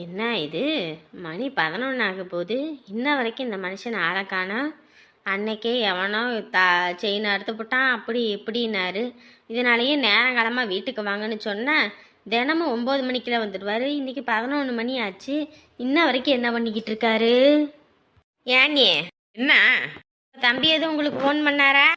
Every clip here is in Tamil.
என்ன இது? மணி பதினொன்று ஆக போகுது. இன்ன வரைக்கும் இந்த மனுஷன் ஆளை காணோம் அன்னைக்கே எவனோ தா செயின் அறுத்து போட்டான். அப்படி இப்படின்னாரு. இதனாலேயே நேரங்காலமாக வீட்டுக்கு வாங்கன்னு சொன்னேன் தினமும் ஒம்பது மணிக்கெல்லாம் வந்துடுவார். இன்னைக்கு பதினொன்று மணி ஆச்சு. இன்ன வரைக்கும் என்ன பண்ணிக்கிட்டு இருக்காரு? ஏன்னே என்ன? தம்பி எதுவும் உங்களுக்கு ஃபோன் பண்ணாரா?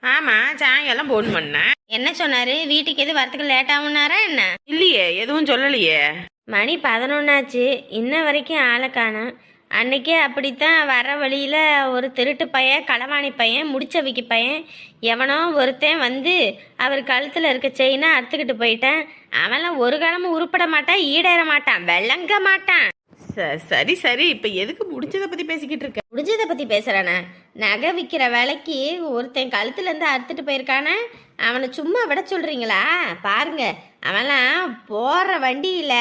ஆமாம் சாயங்காலம் ஃபோன் பண்ணேன். என்ன சொன்னாரு? வீட்டுக்கு எதுவும் வரத்துக்கு லேட் ஆகுனாரா என்ன? இல்லையே எதுவும் சொல்லலையே. மணி பதினொன்னாச்சு. இன்ன வரைக்கும் ஆளை காணோம். அன்னைக்கே அப்படித்தான் வர வழியில் ஒரு திருட்டு பையன் களவாணி பையன் முடிச்சவிக்கு பையன் எவனோ ஒருத்தன் வந்து அவர் கழுத்தில் இருக்க செயினை அறுத்துக்கிட்டு போயிட்டான். அவன்லாம் ஒரு காலமும் உருப்பட மாட்டான் ஈடேற மாட்டான் விளங்க மாட்டான். ச- சரி சரி. இப்போ எதுக்கு முடிச்சதை பற்றி பேசிக்கிட்டு இருக்க? முடிஞ்சதை பற்றி பேசுகிறானே நகை விற்கிற விலைக்கு ஒருத்தன் கழுத்துலேருந்து அறுத்துட்டு போயிருக்கானே. அவனை சும்மா விட சொல்கிறீங்களா பாருங்க அவன்லாம் போகிற வண்டியில்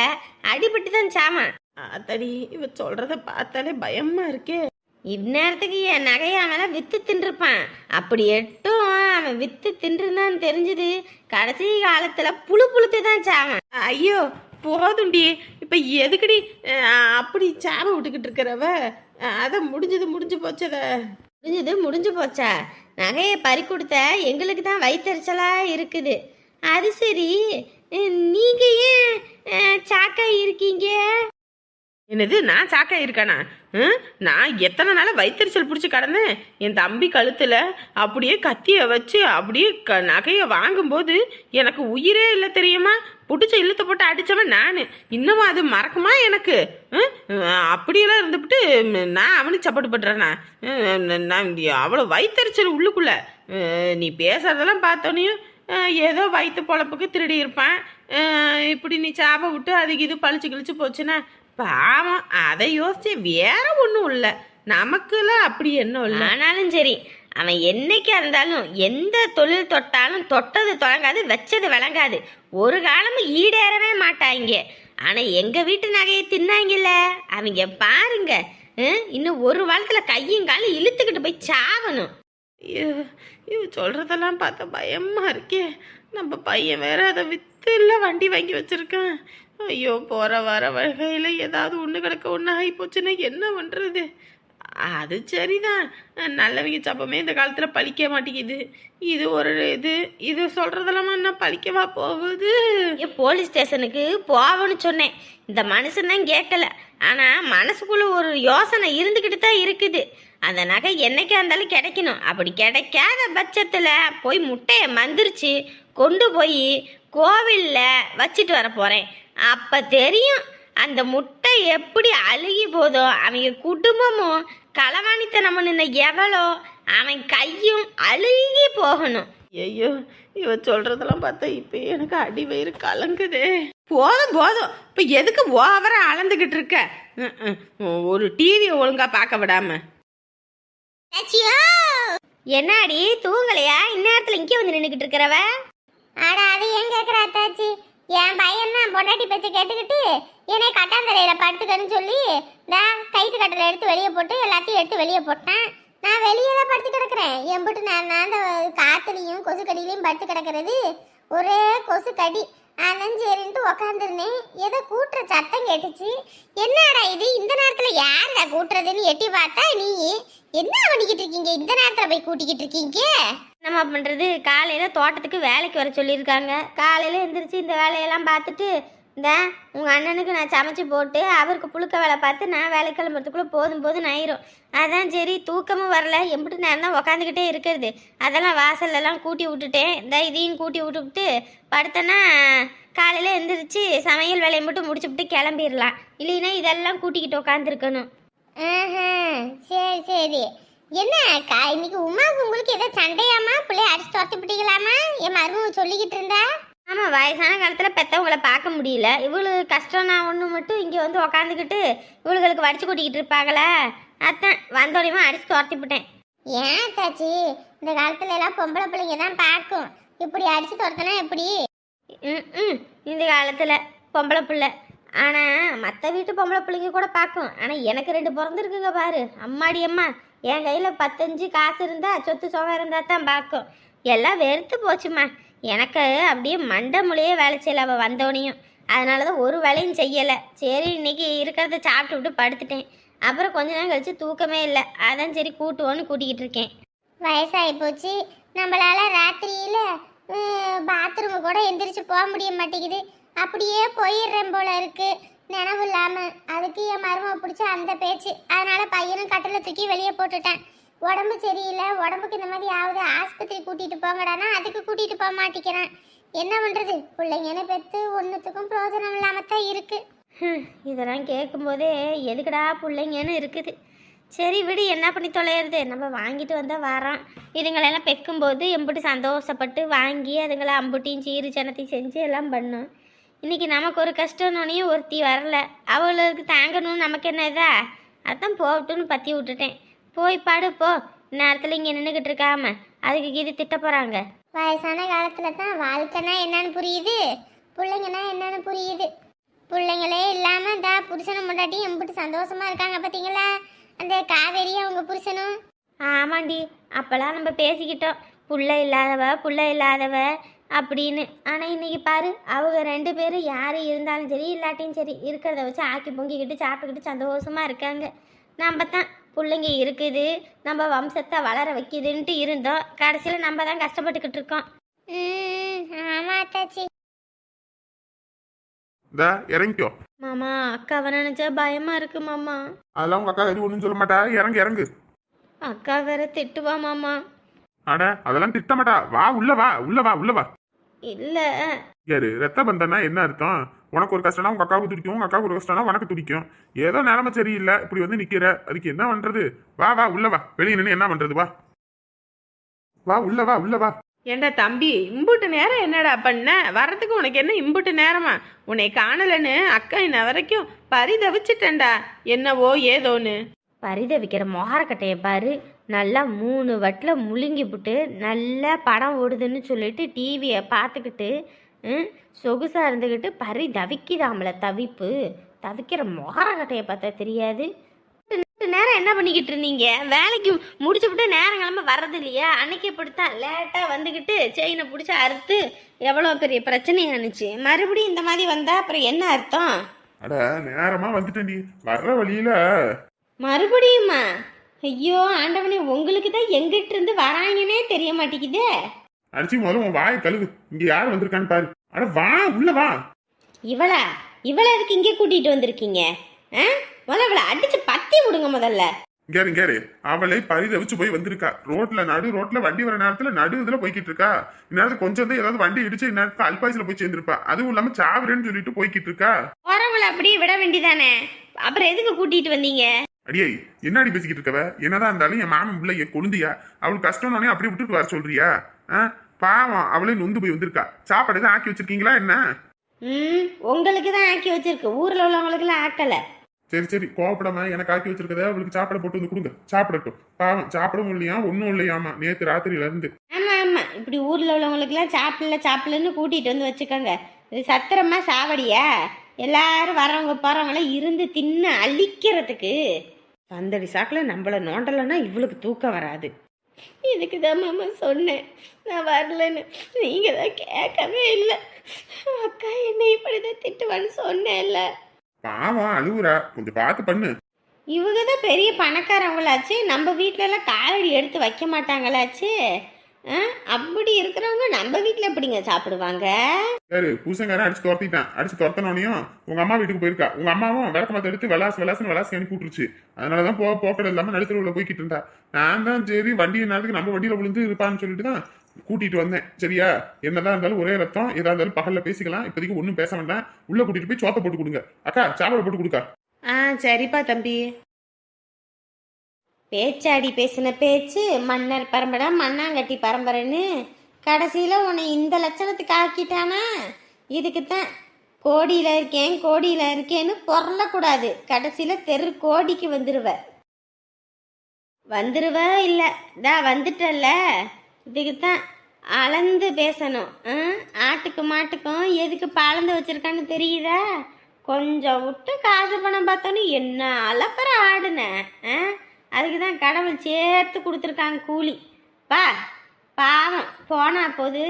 அடிபட்டு தான் சாமான் அத்தடி இவ சொல்றத பார்த்தாலே பயமா இருக்கே. இந்நேரத்துக்கு என் நகையை அவன் வித்து தின்றுப்பான். அப்படி எட்டும் அவன் வித்து தின்றுந்தான்னு தெரிஞ்சது கடைசி காலத்துல புழு புழுத்து தான் சாவன். ஐயோ போதும்டி. இப்போ எதுக்குடி அப்படி சாப விட்டுக்கிட்டு இருக்கிறவ? அதான் முடிஞ்சது முடிஞ்சு போச்சத முடிஞ்சது முடிஞ்சு போச்சா? நகையை பறி கொடுத்த எங்களுக்கு தான் வயிற்றுச்சலாக இருக்குது. அது சரி. நீங்கள் ஏன் சாக்கா இருக்கீங்க? என்னது நான் சாக்கா இருக்கானா? நான் எத்தனை நாளாக வைத்தறிச்சல் பிடிச்சி கிடந்தேன். என் தம்பி கழுத்தில் அப்படியே கத்தியை வச்சு அப்படியே க நகையை வாங்கும்போது எனக்கு உயிரே இல்லை தெரியுமா? பிடிச்ச இல்லத்தை போட்டு அடித்தவன் நான். இன்னமும் அது மறக்குமா எனக்கு? அப்படியெல்லாம் இருந்துவிட்டு நான் அவனுக்கு சப்போர்ட் பண்ணுறேண்ணா நான் அவ்வளோ வைத்தறிச்சல் உள்ளுக்குள்ள. நீ பேசுறதெல்லாம் பார்த்தோன்னையும் ஏதோ வயிற்று பொழப்புக்கு திருடி இருப்பான். இப்படி நீ சாப விட்டு அதுக்கு இது பழிச்சு கிழிச்சு போச்சுன்னா பாவம் அதை யோசிச்சு வேற ஒன்றும் இல்லை. நமக்குலாம் அப்படி என்ன இல்லை. ஆனாலும் சரி அவன் என்னைக்கா இருந்தாலும் எந்த தொழில் தொட்டாலும் தொட்டது தொடங்காது வச்சது விளங்காது ஒரு காலமும் ஈடேறவே மாட்டாங்க. ஆனா எங்க வீட்டு நகையை தின்னாங்கல்ல? அவங்க பாருங்க. இன்னும் ஒரு வாரத்துல கையும் காலும் இழுத்துக்கிட்டு போய் சாவணும். ஐயோ இவ சொல்றதெல்லாம் பார்த்தா பயமா இருக்கே. நம்ம பையன் வேற அதை வித்து இல்லை வண்டி வாங்கி வச்சிருக்கான். ஐயோ போகிற வர வகையில் ஏதாவது ஒன்று கிடக்க ஒன்று ஆகி போச்சுன்னா என்ன பண்ணுறது அது சரிதான். நல்லவங்க சப்பமே இந்த காலத்தில் பழிக்க மாட்டேங்குது. இது ஒரு இது இது சொல்றதெல்லாம் என்ன பழிக்கவா போகுது? போலீஸ் ஸ்டேஷனுக்கு போவன்னு சொன்னேன். இந்த மனுஷன் தான் கேட்கல. ஆனால் மனசுக்குள்ளே ஒரு யோசனை இருந்துக்கிட்டு தான் இருக்குது. அந்த நகை என்னைக்கா இருந்தாலும் கிடைக்கணும். அப்படி கிடைக்காத பட்சத்தில் போய் முட்டையை மந்திரிச்சு கொண்டு போய் கோவில்ல வச்சுட்டு வர போகிறேன் அப்ப தெரியும் அந்த முட்டை எப்படி அழுகி போதோ அவங்க குடும்பமும் களவாணித்தனம் நின்ன எவளோ அவன் கையும் அழுகி போகணும். ஐயோ இவ சொல்றதெல்லாம் பார்த்தா இப்போ எனக்கு அடி வயிறு கலங்குதே. போதும் போதும். இப்போ எதுக்கு ஓவரா அளந்துக்கிட்டு இருக்க. ஒரு டிவியை ஒழுங்கா பார்க்க விடாம. என்னடி தூங்கலையா? இந்நேரத்துல இங்கே வந்து நின்றுக்கிட்டு இருக்கிறவ? அட அது ஏன் கேக்குற அத்தாச்சி? என் பையன் தான் பொண்டாட்டி பேச்சை கேட்டுக்கிட்டு என்னை கட்டாந்தரையில் படுத்துக்கன்னு சொல்லி நான் கைத்து கட்டல எடுத்து வெளியே போட்டு எல்லாத்தையும் எடுத்து வெளியே போட்டேன். நான் வெளியே தான் படுத்து கிடக்குறேன். எம்பிட்டு நான் நான் அந்த காத்துலையும் கொசு கடியிலையும் படுத்து கிடக்கிறது ஒரே கொசு கடி அதான் சரின்ட்டு உக்காந்துருந்தேன். ஏதோ கூட்டுற சத்தம் கேட்டுச்சு. என்னடா இது? இந்த நேரத்தில் யாரா கூட்டுறதுன்னு எட்டி பார்த்தா நீ? என்ன பண்ணிக்கிட்டு இருக்கீங்க? இந்த நேரத்தில் போய் கூட்டிக்கிட்டு இருக்கீங்க? என்னம்மா பண்ணுறது காலையில் தோட்டத்துக்கு வேலைக்கு வர சொல்லியிருக்காங்க. காலையில் எந்திரிச்சு இந்த வேலையெல்லாம் பார்த்துட்டு இந்த உங்கள் அண்ணனுக்கு நான் சமைச்சு போட்டு அவருக்கு புழுக்க வேலை பார்த்து நான் வேலை கிளம்புறதுக்குள்ளே போதும் போதும் ஆயிரும். அதான் சரி தூக்கமும் வரல. எம்பிட்டு நேரம் தான் உக்காந்துக்கிட்டே இருக்கிறது. அதெல்லாம் வாசல்லலாம் கூட்டி விட்டுட்டேன். இந்த இதையும் கூட்டி விட்டுவிட்டு படுத்தேன்னா காலையில் எழுந்திரிச்சு சமையல் வேலையை மட்டும் முடிச்சு விட்டு கிளம்பிடலாம் இல்லைன்னா இதெல்லாம் கூட்டிக்கிட்டு உட்காந்துருக்கணும் சரி சரி. என்ன அக்கா இன்னைக்கு உமாவுக்கு உங்களுக்கு ஏதோ சண்டையாமா? பிள்ளைய அடிச்சு துரத்தி விட்டீங்களாமா? என் மருமக சொல்லிக்கிட்டு இருந்தா? ஆமாம் வயசான காலத்தில் பெற்றவங்களை பார்க்க முடியல. இவளுக்கு கஷ்டம் நான் ஒன்று மட்டும் இங்கே வந்து உக்காந்துக்கிட்டு இவளுகளுக்கு வடிச்சு கொட்டிக்கிட்டு இருப்பாங்களே. அதான் வந்தோடனே அடிச்சு துரத்தி விட்டேன். ஏன் தாச்சி இந்த காலத்துல எல்லாம் பொம்பளை பிள்ளைங்க தான் பார்க்கும். இப்படி அடிச்சு துரத்தினா எப்படி? ம் ம் இந்த காலத்தில் பொம்பளை பிள்ளை. ஆனால் மற்ற வீட்டு பொம்பளை பிள்ளைங்க கூட பார்க்கும். ஆனால் எனக்கு ரெண்டு பிறந்திருக்குங்க பாரு. அம்மாடி அம்மா. என் கையில் பத்தஞ்சு காசு இருந்தால் சொத்து சுகம் இருந்தால் தான் பார்க்கும். எல்லாம் வெறுத்து போச்சுமா எனக்கு அப்படியே மண்டை மொழியே வேலை செய்யலை அவள் வந்தோனையும். அதனால தான் ஒரு வேலையும் செய்யலை. சரி இன்னைக்கு இருக்கிறத சாப்பிட்டு விட்டு படுத்துட்டேன். அப்புறம் கொஞ்ச நேரம் கழிச்சு தூக்கமே இல்லை. அதான் சரி கூட்டுவோன்னு கூட்டிக்கிட்டு இருக்கேன். வயசாகி போச்சு. நம்மளால ராத்திரியில் பாத்ரூமு கூட எந்திரிச்சு போக முடிய மாட்டேங்குது. அப்படியே போயிடுறேன் போல இருக்குது நினைவு இல்லாமல் அதுக்கு என் மருமக பிடிச்ச அந்த பேச்சு. அதனால பையனும் கட்டில தூக்கி வெளியே போட்டுட்டேன். உடம்பு சரியில்லை உடம்புக்கு இந்த மாதிரி ஆகுது ஆஸ்பத்திரி கூட்டிட்டு போங்கடானா அதுக்கு கூட்டிட்டு போக மாட்டேங்கிறேன் என்ன பண்றது? பிள்ளைங்கன்னு பெற்று ஒன்றுத்துக்கும் பிரயோஜனம் இல்லாம தான் இருக்கு இதெல்லாம் கேட்கும்போதே எதுக்குடா பிள்ளைங்கன்னு இருக்குது. சரி விடு என்ன பண்ணி தொலையிறது? நம்ம வாங்கிட்டு வந்தால் வரோம் இதுங்களெல்லாம் பெக்கும்போது எம்பிட்டு சந்தோஷப்பட்டு வாங்கி அதுங்களை அம்புட்டியும் சீரு சனத்தையும் செஞ்சு எல்லாம் பண்ணோம். இன்னைக்கு நமக்கு ஒரு கஷ்டம்னோனையும் ஒருத்தி வரல. அவளுக்கு தாங்கணும்னு நமக்கு என்ன இதா? அதான் போகட்டும்னு பற்றி விட்டுட்டேன். போய் பாடு போ. நேரத்தில் இங்கே நின்றுக்கிட்டு இருக்காம. அதுக்கு இது திட்ட போகிறாங்க வயசான காலத்துல தான் வாழ்க்கைனா என்னன்னு புரியுது. பிள்ளைங்கன்னா என்னன்னு புரியுது. பிள்ளைங்களே இல்லாம இந்த புருஷனும் முன்னாடி எம்பிட்டு சந்தோஷமா இருக்காங்க பாத்தீங்களா? அந்த காவேரியும் அவங்க புருஷனும். ஆமாண்டி அப்போல்லாம் நம்ம பேசிக்கிட்டோம். புள்ள இல்லாதவ புள்ள இல்லாதவ. அப்படின்னு. ஆனால் இன்னைக்கு பாரு அவங்க ரெண்டு பேரும் யார் இருந்தாலும் சரி இல்லாட்டியும் சரி இருக்கிறத வச்சு ஆக்கி பொங்கிக்கிட்டு சாப்பிட்டுக்கிட்டு சந்தோஷமா இருக்காங்க. நம்ம தான் பிள்ளைங்க இருக்குது நம்ம வம்சத்தை வளர வைக்குதுன்ட்டு இருந்தோம். கடைசியில் நம்ம தான் கஷ்டப்பட்டுக்கிட்டு இருக்கோம். இறங்கிக்கோ. மாமா அக்காவை நினச்சா பயமாக இருக்கு மாமா. அதெல்லாம் உங்க அக்கா எதுவும் ஒன்றும் சொல்ல மாட்டா. இறங்கு இறங்கு. அக்கா வேற திட்டுவா மாமா. அட அதெல்லாம் திட்ட மாட்டா. வா உள்ள வா உள்ள வா உள்ள வா. இல்லை. யாரு ரத்த பந்தனா என்ன அர்த்தம்? உனக்கு ஒரு கஷ்டம்னா உங்க அக்காவுக்கு துடிக்கும் உங்க அக்காவுக்கு ஒரு கஷ்டம்னா உனக்கு துடிக்கும். ஏதோ நிலைமை சரியில்லை இப்படி வந்து நிக்கிற. அதுக்கு என்ன பண்றது? வா வா உள்ள வா. வெளியே நின்று என்ன பண்றது? வா. வா உள்ள வா உள்ள வா. ஏண்டா தம்பி இம்புட்டு நேரம் என்னடா பண்ண? வர்றதுக்கு உனக்கு என்ன இம்புட்டு நேரமா? உன்னை காணலன்னு அக்கா இன்ன வரைக்கும் பரிதவிச்சிட்டேன்டா. என்னவோ ஏதோன்னு. பரிதவிக்கிற மொஹரக்கட்டையை பாரு. நல்லா மூணு வட்டில் முழுங்கி விட்டு நல்லா படம் ஓடுதுன்னு சொல்லிட்டு டிவியை பார்த்துக்கிட்டு ம், சொகுசா இருந்துக்கிட்டு பரிதவிக்குதாமல தவிப்பு. தவிக்கிற மொஹரக்கட்டையை பார்த்தா தெரியாது. நேரம் என்ன பண்ணிக்கிட்டு இருந்தீங்க? வேலைக்கு முடிச்சு விட்டு நேரம் கிளம்ப வர்றது இல்லையா? அன்னைக்கு இப்படித்தான் லேட்டாக வந்துக்கிட்டு செயினை பிடிச்சி அறுத்து எவ்வளோ பெரிய பிரச்சனையானுச்சு மறுபடியும் இந்த மாதிரி வந்தால் அப்புறம் என்ன அர்த்தம்? அட நேரமா வந்துட்டேன்டி. வர்ற வழியில. மறுபடியுமா? ஐயோ ஆண்டவனே உங்களுக்கு தான் எங்கிட்ட இருந்து வராங்கன்னே தெரிய மாட்டேங்குதே. அடிச்சு முதல்ல உன் வாயை கழுவு. இங்க யார் வந்திருக்கான்னு பாரு. அட வா உள்ள வா. இவளா? இவளை அதுக்கு இங்கே கூட்டிட்டு வந்திருக்கீங்க? ஆ? முதல்ல இவளை அடிச்சு பத்தி விடுங்க முதல்ல. இங்கேரு இங்கேரு அவளை பரிதவிச்சு போய் வந்திருக்கா. ரோட்ல நடு ரோட்ல வண்டி வர நேரத்துல நடு இதுல போய்கிட்டு இருக்கா. இந்நேரத்துக்கு கொஞ்சம் தான் ஏதாவது வண்டி இடிச்சு இந்நேரத்துக்கு அல்பாய்ஸ்ல போய் சேர்ந்திருப்பா. அதுவும் இல்லாம சாவுறேன்னு சொல்லிட்டு போய்கிட்டு இருக்கா. வரவளை அப்படியே விட வேண்டிதானே அப்புறம் எதுக்கு கூட்டிட்டு வந்தீங்க? அடியே என்னடி பேசிக்கிட்டு இருக்கவ? என்னதான் இருந்தாலும் என் மாமன் பிள்ளை என் கொழுந்தியா? அவளுக்கு கஷ்டம்னே அப்படியே விட்டுட்டு வர சொல்றியா? பாவம் அவளே நொந்து போய் வந்திருக்கா. சாப்பாடு எதுவும் ஆக்கி வச்சிருக்கீங்களா என்ன? ம் உங்களுக்கு தான் ஆக்கி வச்சிருக்கு. ஊர்ல உள்ளவங்களுக்குலாம் ஆக்கலை. சரி சரி கோவப்படாம எனக்கு ஆக்கி வச்சிருக்கத அவளுக்கு சாப்பாடு போட்டு வந்து கொடுங்க. சாப்பிடட்டும். பாவம் சாப்பிடவும் இல்லையா? ஒன்றும் இல்லையாமா நேத்து ராத்திரியில இருந்து. ஆமா ஆமா. இப்படி ஊர்ல உள்ளவங்களுக்குலாம் சாப்பிடல சாப்பிடலன்னு கூட்டிட்டு வந்து வச்சுக்கோங்க. இது சத்திரமா சாவடியா? எல்லாரும் வரவங்க போறவங்களாம் இருந்து தின்னு அழிக்கிறதுக்கு. சந்தடி சாக்கில் நம்மள நோண்டலைன்னா இவளுக்கு தூக்கம் வராது. இதுக்கு தான் மாமா சொன்னேன். நான் வரலன்னு. நீங்க தான் கேட்கவே இல்லை. அக்கா என்ன இப்படி தான் திட்டுவான்னு சொன்னேன்ல. பாவம் அழுவுறா. கொஞ்சம் பார்த்து பண்ணு. இவங்க தான் பெரிய பணக்காரவங்களாச்சு. நம்ம வீட்டிலலாம் காலடி எடுத்து வைக்க மாட்டாங்களாச்சு. அப்படி இருக்கிறவங்க நம்ம வீட்டில் எப்படிங்க சாப்பிடுவாங்க? யாரு பூசங்காரன் அடிச்சு துரத்திட்டான். அடிச்சு துரத்தனோனையும் உங்க அம்மா வீட்டுக்கு போயிருக்கா. உங்க அம்மாவும் விளக்க மத்த எடுத்து விளாசு விளாசுன்னு விளாசி அனுப்பி விட்டுருச்சு. அதனாலதான் போ போக்கட இல்லாம நடுத்தருவுல போய்கிட்டு இருந்தா. நான் தான் சரி வண்டி நேரத்துக்கு நம்ம வண்டியில விழுந்து இருப்பான்னு சொல்லிட்டு தான் கூட்டிட்டு வந்தேன். சரியா? என்னதான் இருந்தாலும் ஒரே ரத்தம் எதா இருந்தாலும் பகல்ல பேசிக்கலாம். இப்போதைக்கு ஒன்றும் பேச வேண்டாம். உள்ள கூட்டிட்டு போய் சோத்தை போட்டு கொடுங்க. அக்கா சாப்பாடு போட்டு கொடுக்கா. ஆ சரிப்பா தம்பி. பேச்சாடி பேசின பேச்சு மன்னர் பரம்பரை மண்ணாங்கட்டி பரம்பரைன்னு கடைசியில் உன்னை இந்த லட்சணத்துக்கு ஆக்கிட்டானா? இதுக்கு தான் கோடியில் இருக்கேன் கோடியில் இருக்கேன்னு பொருளக்கூடாது. கடைசியில் தெரு கோடிக்கு வந்துடுவ வந்துடுவ இல்லை? தா வந்துட்டல்ல? இதுக்கு தான் அளந்து பேசணும். ஆட்டுக்கு மாட்டுக்கும் எதுக்கு பழந்து வச்சிருக்கான்னு தெரியுதா? கொஞ்சம் விட்டு காசு பணம் பார்த்தோன்னு என்ன அலப்பற ஆடுன? ஆ? அதுக்கு தான் கடவுள் சேர்த்து கொடுத்துருக்காங்க கூலி. பா பாவம். போனா போது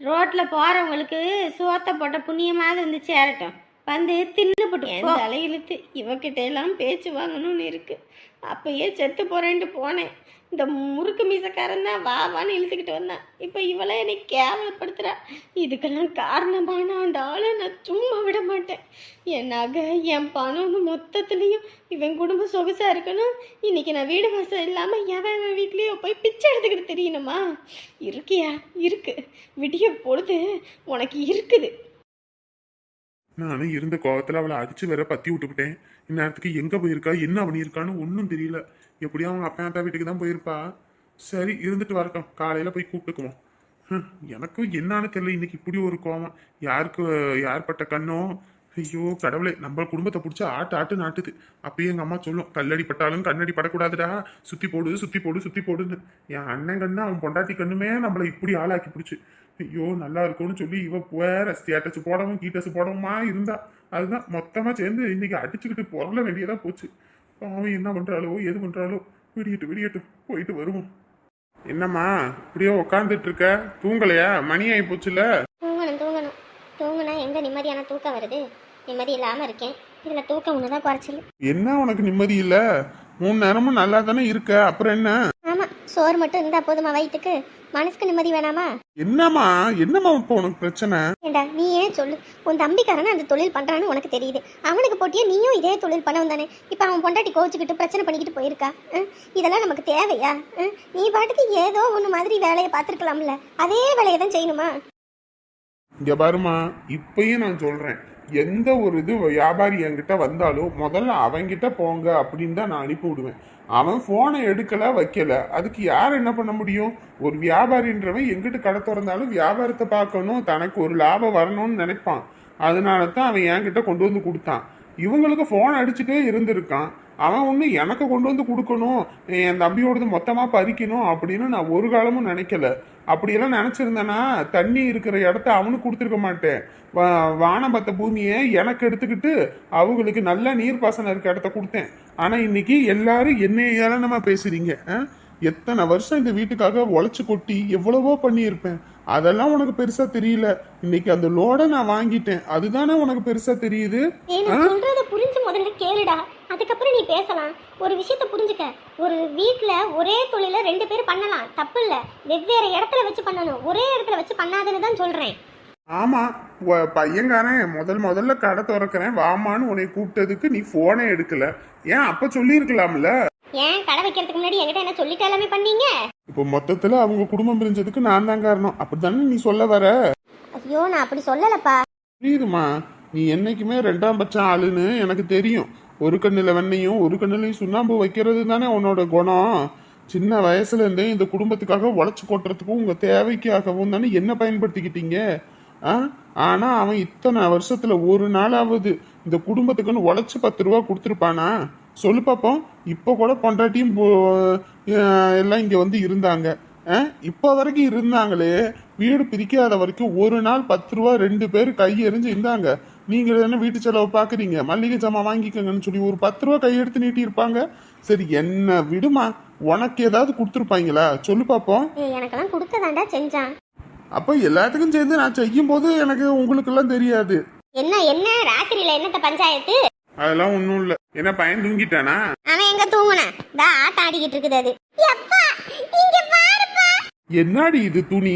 ரோட்டில் போகிறவங்களுக்கு சோத்தை போட்ட புண்ணியமாவது வந்து சேரட்டும். வந்து தின்னுபட்டு என் தலையிழுத்து இவகிட்ட எல்லாம் பேச்சு வாங்கணும்னு இருக்கு. அப்பயே செத்து போறேன்ட்டு போனேன். இந்த முறுக்கு மீசக்காரன் தான் வா வான்னு இழுத்துக்கிட்டு வந்தான். இப்போ இவளை என்னை கேவலப்படுத்துறா. இதுக்கெல்லாம் காரணமான அந்த ஆளை நான் சும்மா விட மாட்டேன். என் நகை என் பணம்னு மொத்தத்துலேயும் இவன் குடும்பம் சொகுசாக இருக்கணும். இன்னைக்கு நான் வீடு வாசல் இல்லாமல் எவன் எவன் வீட்லேயோ போய் பிச்சை எடுத்துக்கிட்டு தெரியணுமா? இருக்கியா? இருக்கு. விடிய பொழுது உனக்கு இருக்குது. நானும் இருந்த கோவத்துல அவளை அடிச்சு வேற பத்தி விட்டுவிட்டேன் இந்நேரத்துக்கு எங்க போயிருக்கா? என்ன பண்ணியிருக்கான்னு ஒன்றும் தெரியல. எப்படியும் அவங்க அப்பா அத்தா வீட்டுக்கு தான் போயிருப்பா. சரி இருந்துட்டு வரட்டும். காலையில போய் கூப்பிட்டுக்குவோம். எனக்கும் என்னன்னு தெரியல. இன்னைக்கு இப்படி ஒரு கோவம். யாருக்கு யார்பட்ட கண்ணோ? ஐயோ கடவுளே நம்ம குடும்பத்தை பிடிச்சி ஆட்டு ஆட்டு நாட்டுது. அப்பயே எங்க அம்மா சொல்லும் கல்லடி பட்டாலும் கண்ணடி படக்கூடாதுடா. சுத்தி போடு சுத்தி போடு சுத்தி போடுன்னு. என் அண்ணன் கண்ணு அவன் பொண்டாட்டி கண்ணுமே நம்மளை இப்படி ஆளாக்கி பிடிச்சி. ஐயோ நல்லா இருக்கும்னு சொல்லி இவ வேற ஸ்டேட்டஸ் போடவும் கீட்டஸ் போடவுமா இருந்தா. அதுதான் மொத்தமா சேர்ந்து இன்னைக்கு அடிச்சுக்கிட்டு பொருள வேண்டியதா போச்சு. அவன் என்ன பண்றாளோ எது பண்றாளோ. விடியட்டு விடியட்டும் போயிட்டு வருவோம். என்னம்மா இப்படியே உக்காந்துட்டு இருக்க தூங்கலையா? மணி ஆகி போச்சுல. தூங்கணும் தூங்கணும். தூங்குனா எங்க நிம்மதியான தூக்கம் வருது? நிம்மதி இல்லாம இருக்கேன். இதுல தூக்கம் ஒண்ணுதான் குறைச்சல் என்ன உனக்கு நிம்மதி இல்ல? மூணு நேரமும் நல்லா தானே இருக்க? அப்புறம் என்ன? ஆமா சோறு மட்டும் இருந்தா போதுமா வயிற்றுக்கு மனசுக்கு நிம்மதி வேணாமா? என்னம்மா? என்னம்மா இப்போ உனக்கு பிரச்சனை? ஏண்டா நீ ஏன் சொல்லு? உன் தம்பிக்காரன் அந்த தொழில் பண்றான்னு உனக்கு தெரியுது. அவனுக்கு போட்டியா நீயும் இதே தொழில் பண்ணவும் தானே. இப்போ அவன் பொண்டாட்டி கோச்சிக்கிட்டு பிரச்சனை பண்ணிக்கிட்டு போயிருக்கா? இதெல்லாம் நமக்கு தேவையா? நீ பாட்டுக்கு ஏதோ ஒன்று மாதிரி வேலையை பார்த்துருக்கலாம்ல. அதே வேலையை தான் செய்யணுமா? இங்க பாருமா இப்பயும் நான் சொல்றேன். எந்த ஒரு இது வியாபாரி என்கிட்ட வந்தாலும் முதல்ல அவன்கிட்ட போங்க அப்படின்னு தான் நான் அனுப்பி விடுவேன். அவன் ஃபோனை எடுக்கல வைக்கல. அதுக்கு யார் என்ன பண்ண முடியும்? ஒரு வியாபாரின்றவன் எங்கிட்ட கடை திறந்தாலும் வியாபாரத்தை பார்க்கணும். தனக்கு ஒரு லாபம் வரணும்னு நினைப்பான். அதனால தான் அவன் என்கிட்ட கொண்டு வந்து கொடுத்தான். இவங்களுக்கு ஃபோன் அடிச்சுட்டே இருந்திருக்கான். அவன் ஒன்று எனக்கு கொண்டு வந்து கொடுக்கணும். என் தம்பியோடது மொத்தமாக பறிக்கணும் அப்படின்னு நான் ஒரு காலமும் நினைக்கல. அப்படியெல்லாம் நினச்சிருந்தேன்னா தண்ணி இருக்கிற இடத்த அவனுக்கு கொடுத்துருக்க மாட்டேன். வா- வானம் பார்த்த பூமியை எனக்கு எடுத்துக்கிட்டு அவங்களுக்கு நல்ல நீர்ப்பாசனம் இருக்க இடத்த கொடுத்தேன். ஆனால் இன்னைக்கு எல்லாரும் என்னைய ஏளனமாக பேசுறீங்க? எத்தனை வருஷம் இந்த வீட்டுக்காக உழைச்சு கொட்டி எவ்வளவோ பண்ணியிருப்பேன். அதெல்லாம் உனக்கு பெருசா தெரியல. இன்னைக்கு அந்த லோட நான் வாங்கிட்டேன். அதுதானே உனக்கு பெருசா தெரியுது புரிஞ்சு முதல்ல கேளுடா. அதுக்கப்புறம் நீ பேசலாம். ஒரு விஷயத்த புரிஞ்சுக்க. ஒரு வீட்ல ஒரே தொழில ரெண்டு பேர் பண்ணலாம். தப்பு இல்ல வெவ்வேறு இடத்துல வச்சு பண்ணணும். ஒரே இடத்துல வச்சு பண்ணாதுன்னு தான் சொல்றேன். ஆமா. உ- பையன்காரன் முதல் முதல்ல கடை திறக்கிறேன். வாமான்னு உன்னை கூப்பிட்டதுக்கு நீ போனே எடுக்கல. ஏன் அப்ப சொல்லியிருக்கலாம்ல? ஏன் கடை வைக்கிறதுக்கு முன்னாடி என்கிட்ட என்ன சொல்லிட்டு எல்லாமே பண்ணீங்க? இப்போ மொத்தத்துல அவங்க குடும்பம் பிரிஞ்சதுக்கு நான் தான் காரணம். அப்படித்தானே நீ சொல்ல வர? ஐயோ நான் அப்படி சொல்லலப்பா. புரியுதுமா? நீ என்றைக்குமே ரெண்டாம் பட்சம் ஆளுன்னு எனக்கு தெரியும். ஒரு கண்ணில் வெண்ணையும் ஒரு கண்ணிலையும் சுண்ணாம்பு வைக்கிறது தானே உன்னோட குணம். சின்ன வயசுலேருந்தே இந்த குடும்பத்துக்காக உழைச்சி கொட்டுறதுக்கும் உங்கள் தேவைக்காகவும் தானே என்ன பயன்படுத்திக்கிட்டீங்க? ஆ? ஆனால் அவன் இத்தனை வருஷத்தில் ஒரு நாளாவது இந்த குடும்பத்துக்குன்னு உழைச்சி பத்து ரூபா கொடுத்துருப்பானா? சொல்லு பார்ப்போம் இப்போ கூட பொண்டாட்டியும் போ- எல்லாம் இங்கே வந்து இருந்தாங்க. இப்போ வரைக்கும் இருந்தாங்களே. வீடு பிரிக்காத வரைக்கும் ஒரு நாள் பத்து ரூபா ரெண்டு பேர் கை எறிஞ்சு இருந்தாங்க. நீங்க என்ன வீட்டு செலவு பாக்குறீங்க? மல்லிகை ஜாமான் வாங்கிக்கோங்கன்னு சொல்லி ஒரு பத்து ரூபா கையெடுத்து நீட்டி இருப்பாங்க சரி என்ன விடுமா? உனக்கு ஏதாவது கொடுத்துருப்பாங்களா? சொல்லு பாப்போம். ஏய், எனக்கெல்லாம் கொடுக்கதாண்டா செஞ்சான். அப்போ எல்லாத்துக்கும் சேர்ந்து நான் செய்யும் போது எனக்கு உங்களுக்கெல்லாம் தெரியாது. என்ன என்ன? ராத்திரியில என்னத்த பஞ்சாயத்து? அதெல்லாம் ஒன்றும் இல்லை. என்ன பையன் தூங்கிட்டானா? அவன் எங்க தூங்குனான் தா ஆட்டம் ஆடிக்கிட்டு இருக்குது அது. எப்பா இங்க பாருப்பா. என்னடி இது துணி?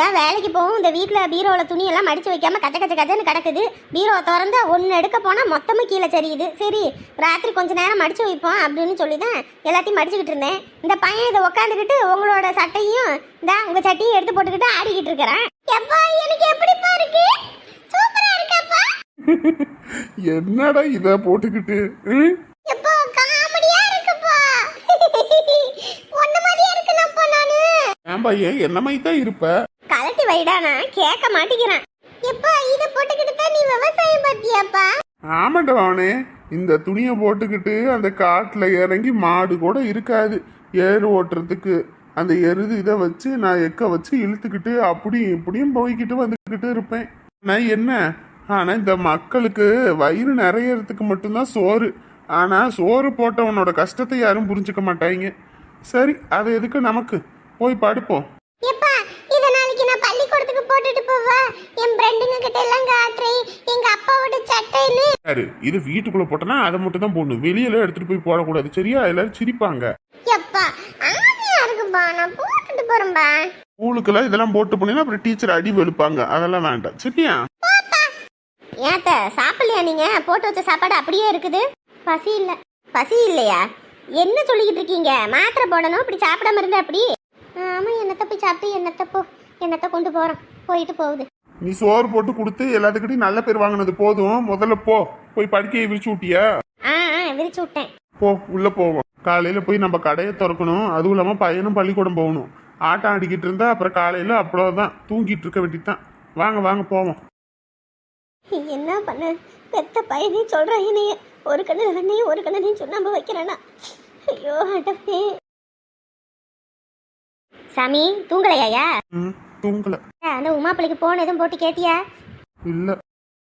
தான் வேலைக்கு போகும் இந்த வீட்டில் பீரோவில் துணி எல்லாம் மடிச்சு வைக்காம கச்ச கச்ச கச்சன்னு கிடக்குது. பீரோவை திறந்து ஒன்று எடுக்க போனால் மொத்தமாக கீழே சரியுது. சரி ராத்திரி கொஞ்ச நேரம் மடிச்சு வைப்போம் அப்படின்னு சொல்லி தான் எல்லாத்தையும் மடிச்சுக்கிட்டு இருந்தேன். இந்த பையன் இதை உட்காந்துக்கிட்டு உங்களோட சட்டையும் இந்த உங்கள் சட்டையும் எடுத்து போட்டுக்கிட்டு ஆடிக்கிட்டு இருக்கிறேன். எனக்கு எப்படிப்பா இருக்கு? சூப்பரா இருக்கப்பா. என்னடா இதை போட்டுக்கிட்டு? ம்? எப்பா காமெடியா இருக்குப்பா. ஒண்ணு மாதிரியா இருக்குனப்பா நானு ஏன் பையன் என்ன மாதிரி தான் இருப்ப? கலட்டி வைடா நான் கேட்க மாட்டேங்கிறேன். எப்பா இத போட்டுக்கிட்டு தான் நீ விவசாயம் பார்த்தியாப்பா? அவனே. இந்த துணியை போட்டுக்கிட்டு அந்த காட்டில் இறங்கி மாடு கூட இருக்காது. ஏறு ஓட்டுறதுக்கு. அந்த எருது இதை வச்சு நான் எக்க வச்சு இழுத்துக்கிட்டு அப்படியும் இப்படியும் போய்கிட்டு வந்துக்கிட்டு இருப்பேன். நான் என்ன? ஆனால் இந்த மக்களுக்கு வயிறு நிறையறதுக்கு மட்டும்தான் சோறு. ஆனால் சோறு போட்டவனோட கஷ்டத்தை யாரும் புரிஞ்சுக்க மாட்டாங்க சரி அது எதுக்கு நமக்கு? போய் படுப்போம் எப்பா இத நாளைக்கு நான் பள்ளிக்கூடத்துக்கு போட்டு போட்டுட்டு போவா? என் ஃப்ரெண்டுங்க கிட்ட எல்லாம் காட்டுறேன் எங்க அப்பாவோட சட்டைன்னு. யாரு? இது வீட்டுக்குள்ள போட்டனா அதை மட்டும் தான் போடணும். வெளியில எடுத்துட்டு போய் போடக்கூடாது. சரியா? எல்லாரும் சிரிப்பாங்க. எப்பா ஆசையா இருக்குப்பா. நான் போட்டுட்டு போறேன்பா. ஸ்கூலுக்கெல்லாம் இதெல்லாம் போட்டு போனீங்கன்னா அப்புறம் டீச்சர் அடி வெளுப்பாங்க. அதெல்லாம் வேண்டாம். சரியா? ஏத்த சாப்பிடலையா நீங்க? போட்டு வச்ச சாப்பாடு அப்படியே இருக்குது. பசி இல்ல. பசி இல்லையா? என்ன சொல்லிக்கிட்டு இருக்கீங்க? மாத்திரை போடணும் இப்படி சாப்பிடாம இருந்தா அப்படி ஆமா என்னத்த போய் சாப்பிட்டு என்னத்த போ என்னத்த கொண்டு போறோம்? போயிட்டு போகுது. நீ சோறு போட்டு கொடுத்து எல்லாத்துக்கிட்டையும் நல்ல பேர் வாங்கினது போதும். முதல்ல போ. போய் படுக்கையை விரிச்சு விட்டியா ஆ ஆ விரிச்சு விட்டேன் போ உள்ள போவோம். காலையில போய் நம்ம கடையை திறக்கணும். அதுவும் இல்லாம பையனும் பள்ளிக்கூடம் போகணும். ஆட்டம் ஆடிக்கிட்டு இருந்தா அப்புறம் காலையில அவ்வளோதான் தூங்கிட்டு இருக்க வேண்டியதுதான். வாங்க வாங்க போவோம். என்ன பண்ண? பெத்த பையனே சொல்ற என்னைய. ஒரு கண்ணு வெண்ணையும் ஒரு கண்ணையும் சுண்ணாம்பு வைக்கிறேன்னா. ஐயோ அடப்பே. சாமி தூங்கலையா ம் தூங்கல. அந்த உமா பிள்ளைக்கு போன் எதுவும் போட்டு கேட்டியா? இல்ல.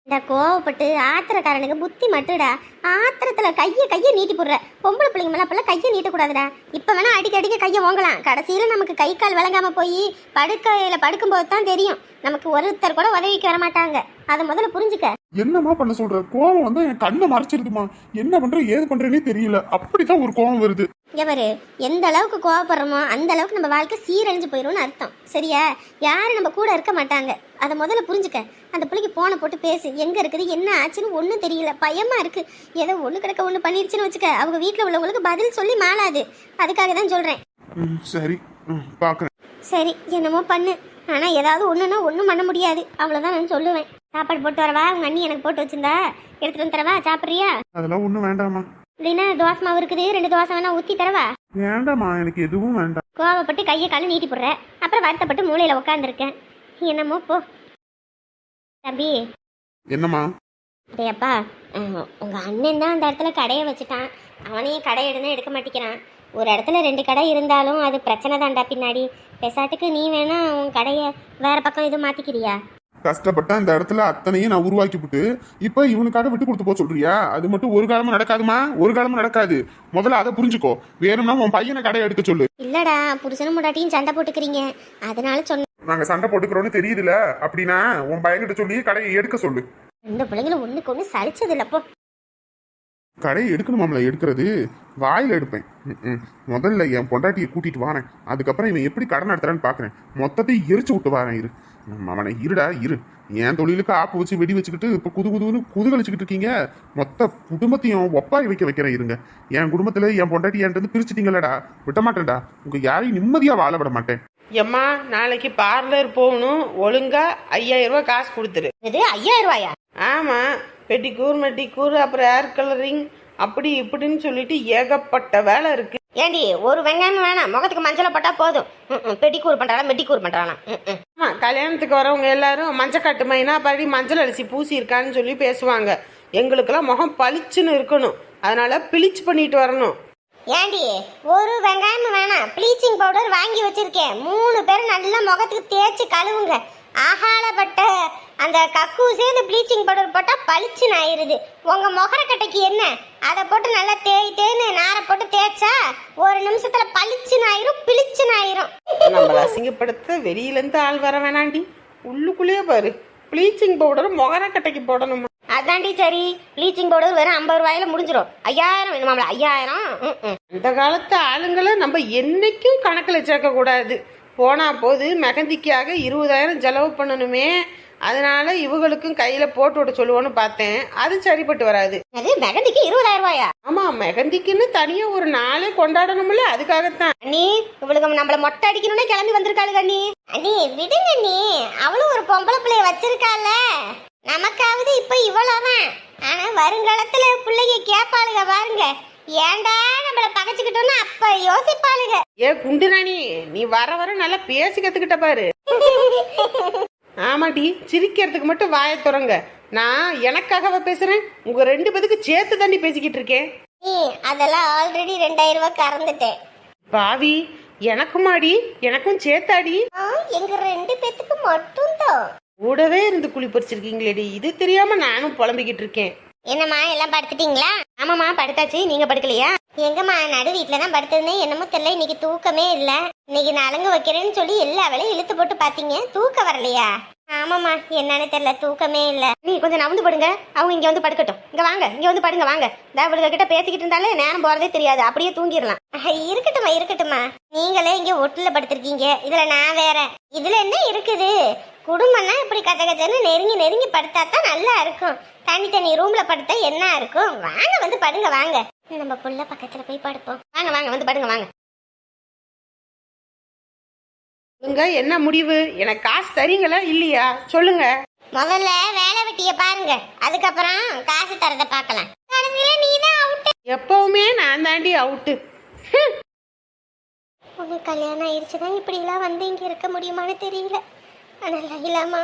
இந்த கோவப்பட்டு ஆத்திரக்காரனுக்கு புத்தி மட்டுடா ஆத்திரத்துல கைய கைய நீட்டி போடுற. பொம்பளை பிள்ளைங்க மேல அப்பெல்லாம் கைய நீட்டக்கூடாதுடா. இப்ப வேணா அடிக்க அடிக்க கைய ஓங்கலாம் கடைசியில நமக்கு கை கால் விளங்காம போய் படுக்கையில படுக்கும்போது தான் தெரியும். நமக்கு ஒருத்தர் கூட உதவிக்கு வர மாட்டாங்க அதை முதல்ல புரிஞ்சுக்க. என்னம்மா பண்ண சொல்ற? கோவம் வந்து என் கண்ணை மறைச்சிருதுமா என்ன பண்ற ஏது பண்றேனே தெரியல. அப்படிதான் ஒரு கோவம் வருது. எவரு எந்த அளவுக்கு கோவப்படுறோமோ அந்த அளவுக்கு நம்ம வாழ்க்கை சீரழிஞ்சு போயிடும்னு அர்த்தம். சரியா? யாரும் நம்ம கூட இருக்க மாட்டாங்க. அதை முதல்ல புரிஞ்சுக்க. அந்த பிள்ளைக்கு போனை போட்டு பேசு. எங்க இருக்குது என்ன ஆச்சுன்னு ஒன்றும் தெரியல. பயமா இருக்கு. ஏதோ ஒன்று கிடக்க ஒன்று பண்ணிருச்சுன்னு வச்சுக்க. அவங்க வீட்டில் உள்ளவங்களுக்கு பதில் சொல்லி மாளாது. அதுக்காக தான் சொல்றேன். சரி. பாக்குறேன். சரி என்னமோ பண்ணு. ஆனா ஏதாவது ஒண்ணுன்னா ஒன்றும் பண்ண முடியாது. அவ்வளோதான் நான் சொல்லுவேன். சாப்பாடு போட்டு வரவா? உங்க அண்ணி எனக்கு போட்டு வச்சிருந்தா. எடுத்துட்டு வந்து தரவா? சாப்பிட்றியா? அதெல்லாம் ஒண்ணும் வேண்டாமா இல்லைன்னா தோசை மாவு இருக்குது? ரெண்டு தோசை வேணா ஊற்றி தரவா? வேண்டாமா எனக்கு எதுவும் வேண்டாம். கோவப்பட்டு கையை காலை நீட்டி போடுற. அப்புறம் வருத்தப்பட்டு மூலையில உட்காந்துருக்கேன் என்னமோ போ. தம்பி. என்னம்மா? டேப்பா உங்க அண்ணன் தான் அந்த இடத்துல கடையை வச்சுட்டான். அவனையும் கடை எடுனா எடுக்க மாட்டேங்கிறான். ஒரு இடத்துல ரெண்டு கடை இருந்தாலும் அது பிரச்சனை தான்டா பின்னாடி. பெசாட்டுக்கு நீ வேணா உன் கடையை வேற பக்கம் இது மாத்திக்கிறியா? கஷ்டப்பட்ட அந்த இடத்துல அத்தனையும் நான் உருவாக்கி விட்டு இப்ப இவனுக்காக விட்டு கொடுத்து போக சொல்றியா? அது மட்டும் ஒரு காலமும் நடக்காதுமா? ஒரு காலமும் நடக்காது. முதல்ல அதை புரிஞ்சுக்கோ. வேணும்னா உன் பையனை கடையை எடுக்க சொல்லு. இல்லடா புருஷனும் முடாட்டியும் சண்டை போட்டுக்கிறீங்க. அதனால சொன்னேன் நாங்க சண்டை போட்டுக்கிறோன்னு தெரியுதுல அப்படின்னா உன் பையன்கிட்ட சொல்லி கடையை எடுக்க சொல்லு. இந்த பிள்ளைங்களும் ஒண்ணுக்கு ஒண்ணு சலிச்சது இல்லப்போ கடையை எடுக்கணுமாம்ல எடுக்கிறது? வாயில எடுப்பேன். முதல்ல என் பொண்டாட்டியை கூட்டிட்டு வரேன். அதுக்கப்புறம் இவன் எப்படி கடன் நடத்துறான்னு பாக்குறேன். மொத்தத்தையும் எரிச்சு விட்டு வரேன் இரு. அவனை இருடா இரு. என் தொழிலுக்கு ஆப்பு வச்சு வெடி வச்சுக்கிட்டு இப்ப குது குதுன்னு குதுகலிச்சுக்கிட்டு இருக்கீங்க. மொத்த குடும்பத்தையும் ஒப்பாய் வைக்க வைக்கிறேன் இருங்க. என் குடும்பத்துல என் பொண்டாட்டி என்கிட்ட இருந்து பிரிச்சுட்டீங்களடா. விட்ட மாட்டேன்டா உங்க யாரையும் நிம்மதியா வாழ விட மாட்டேன். எம்மா நாளைக்கு பார்லர் போகணும். ஒழுங்கா ஐயாயிரம் ரூபாய் காசு கொடுத்துரு. இது ஐயாயிரம் ரூபாயா? ஆமா பெட்டிக்கூர் மெட்டிக்கூர் அப்புறம் ஹேர் கலரிங் அப்படி இப்படின்னு சொல்லிட்டு ஏகப்பட்ட வேலை இருக்கு. ஏண்டி ஒரு வெங்காயம் வேணாம். முகத்துக்கு மஞ்சளை போட்டா போதும். பெட்டிக்கூர் பண்றாளா மெட்டிக்கூர் பண்றானா ம், ம். ஆமா கல்யாணத்துக்கு வரவங்க எல்லாரும் மஞ்சக்காட்டு மைனா படி மஞ்சள் அரிசி பூசி இருக்கான்னு சொல்லி பேசுவாங்க. எங்களுக்கெல்லாம் முகம் பளிச்சுன்னு இருக்கணும். அதனால பிளிச் பண்ணிட்டு வரணும். ஏண்டி ஒரு வெங்காயம் வேணாம். ப்ளீச்சிங் பவுடர் வாங்கி வச்சிருக்கேன். மூணு பேரும் நல்லா முகத்துக்கு தேய்ச்சி கழுவுங்க. ஆகாலப்பட்ட அந்த கக்கூசே இந்த ப்ளீச்சிங் பவுடர் போட்டால் பளிச்சுன்னு ஆயிருது. உங்கள் முகரக்கட்டைக்கு என்ன? அதை போட்டு நல்லா தேய் தேய்னு நாரை போட்டு தேய்ச்சா ஒரு நிமிஷத்தில் பளிச்சுன்னு ஆயிரும் பிளிச்சுன்னு ஆயிரும். நம்மள அசிங்கப்படுத்த வெளியிலேருந்து ஆள் வர வேணாண்டி. உள்ளுக்குள்ளேயே பாரு. ப்ளீச்சிங் பவுடர் முகரக்கட்டைக்கு போடணுமா? அதாண்டி சரி. ப்ளீச்சிங் பவுடர் வெறும் ஐம்பது ரூபாயில முடிஞ்சிடும் ஐயாயிரம் வேணுமாம்ல ஐயாயிரம். இந்த காலத்து ஆளுங்களை நம்ம என்னைக்கும் கணக்கில் சேர்க்கக்கூடாது. போனா போது மெகந்திக்காக இருபதாயிரம் செலவு பண்ணணுமே. அதனால இவங்களுக்கும் கையில் போட்டு விட சொல்லுவோன்னு பார்த்தேன். அது சரிப்பட்டு வராது. அது மெகந்திக்கு இருபதாயிரம் ரூபாயா ஆமா மெகந்திக்குன்னு தனியாக ஒரு நாளே கொண்டாடணும்ல அதுக்காகத்தான். அண்ணி இவளுக்கு நம்மள மொட்டை அடிக்கணும்னே கிளம்பி வந்திருக்காளுங்க அண்ணி. அண்ணி விடுங்க நீ அவளும் ஒரு பொம்பளை பிள்ளைய வச்சிருக்கால. நமக்காவது இப்ப இவ்வளவுதான். ஆனா வருங்காலத்துல பிள்ளைங்க கேப்பாளுங்க பாருங்க. ஏன்டா நம்மள பகைச்சுக்கிட்டோம்னு அப்ப யோசிப்பாளுங்க. ஏ குண்டுராணி நீ வர வர நல்லா பேசி கத்துக்கிட்ட பாரு. ஆமாடி சிரிக்கிறதுக்கு மட்டும் வாயை திறங்க. நான் எனக்காகவா பேசுறேன்? உங்க ரெண்டு பேத்துக்கு சேர்த்து தாண்டி பேசிக்கிட்டு இருக்கேன். அதெல்லாம் ஆல்ரெடி ரெண்டாயிரம் ரூபாய் கறந்துட்டேன். பாவி எனக்குமாடி எனக்கும் சேர்த்தாடி. ஆ, எங்க ரெண்டு பேத்துக்கு மட்டும்தான். கூடவே இருந்து குழி பறிச்சிருக்கீங்களேடி. இது தெரியாம நானும் புலம்பிக்கிட்டு இருக்கேன். என்னம்மா எல்லாம் படுத்துட்டீங்களா? ஆமாம்மா படுத்தாச்சு. நீங்க படுக்கலையா? எங்கம்மா நடு வீட்டில்தான் படுத்திருந்தேன். என்னமோ தெரியல இன்னைக்கு தூக்கமே இல்ல. இன்னைக்கு நான் அலங்கு வைக்கிறேன்னு சொல்லி எல்லா வேலையும் இழுத்து போட்டு பாத்தீங்க தூக்கம் வரலையா? ஆமாம்மா என்னன்னு தெரியல தூக்கமே இல்லை. நீ கொஞ்சம் நவந்து படுங்க. அவங்க இங்க வந்து படுக்கட்டும். இங்க வாங்க இங்க வந்து படுங்க வாங்க. இந்த இவளுக கிட்ட பேசிக்கிட்டு இருந்தாலே நேரம் போறதே தெரியாது. அப்படியே தூங்கிடலாம். இருக்கட்டும்மா இருக்கட்டும்மா. நீங்களே இங்க ஒட்டுல படுத்திருக்கீங்க. இதுல நான் வேற. இதுல என்ன இருக்குது? குடும்பம்னா இப்படி கச்ச கச்சன்னு நெருங்கி நெருங்கி படுத்தா தான் நல்லா இருக்கும். தனித்தனி ரூம்ல படுத்தா என்ன இருக்கும்? வாங்க வந்து படுங்க வாங்க. நம்ம புள்ள பக்கத்துல போய் படுப்போம். வாங்க வாங்க வந்து படுங்க வாங்க. சொல்லுங்க என்ன முடிவு? எனக்கு காசு தரீங்களா இல்லையா? சொல்லுங்க. முதல்ல வேலை வெட்டிய பாருங்க. அதுக்கப்புறம் காசு தரத பார்க்கலாம் கடைசியில நீ தான் அவுட் எப்பவுமே நான் தாண்டி அவுட்டு உனக்கு கல்யாணம் ஆயிடுச்சுன்னா இப்படிலாம் வந்து இங்கே இருக்க முடியுமான்னு தெரியல. ஆனால் லைலாமா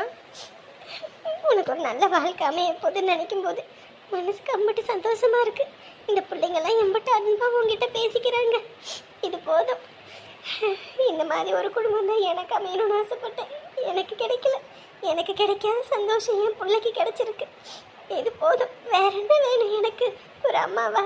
உனக்கு ஒரு நல்ல வாழ்க்கை அமைய போதுன்னு நினைக்கும் போது மனசுக்கு அம்பட்டு சந்தோஷமா இருக்கு. இந்த பிள்ளைங்கெல்லாம் எம்பட்டு அன்பா உங்ககிட்ட பேசிக்கிறாங்க. இது போதும். இந்த மாதிரி ஒரு குடும்பம் தான் எனக்கு அமையணும்னு ஆசைப்பட்டேன். எனக்கு கிடைக்கல. எனக்கு கிடைக்காத சந்தோஷம் என் பிள்ளைக்கு கிடைச்சிருக்கு. இது போதும். வேற என்ன வேணும் எனக்கு? ஒரு அம்மாவா?